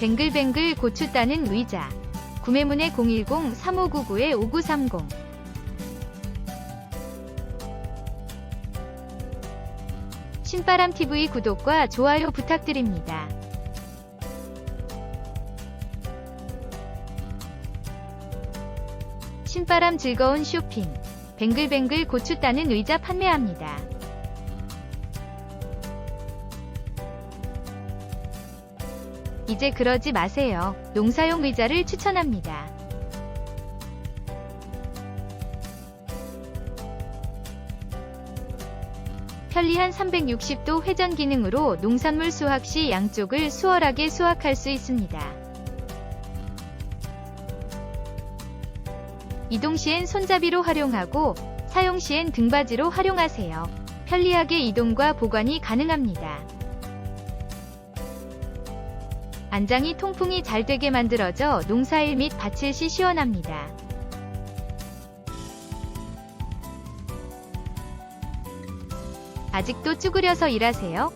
뱅글뱅글 고추 따는 의자. 구매문의 010-3599-5930. 신바람TV 구독과 좋아요 부탁드립니다. 신바람 즐거운 쇼핑. 뱅글뱅글 고추 따는 의자 판매합니다. 이제 그러지 마세요. 농사용 의자를 추천합니다. 편리한 360도 회전 기능으로 농산물 수확 시 양쪽을 수월하게 수확할 수 있습니다. 이동 시엔 손잡이로 활용하고 사용 시엔 등받이로 활용하세요. 편리하게 이동과 보관이 가능합니다. 안장이 통풍이 잘 되게 만들어져 농사일 및 밭일 시 시원합니다. 아직도 쭈그려서 일하세요?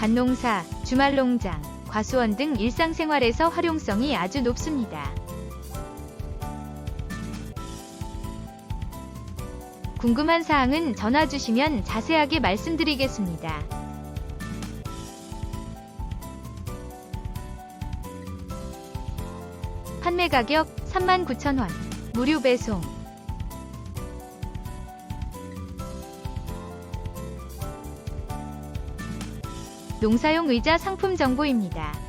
밭농사, 주말농장, 과수원 등 일상생활에서 활용성이 아주 높습니다. 궁금한 사항은 전화 주시면 자세하게 말씀드리겠습니다. 판매 가격 39,000원. 무료 배송. 농사용 의자 상품 정보입니다.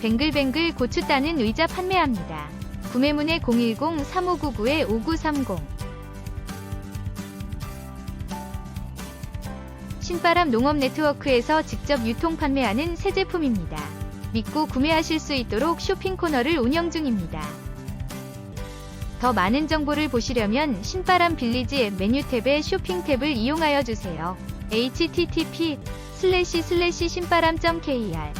뱅글뱅글 고추 따는 의자 판매합니다. 구매문의 010-3599-5930 신바람 농업 네트워크에서 직접 유통 판매하는 새 제품입니다. 믿고 구매하실 수 있도록 쇼핑 코너를 운영 중입니다. 더 많은 정보를 보시려면 신바람 빌리지 앱 메뉴 탭의 쇼핑 탭을 이용하여 주세요. http 신바람.kr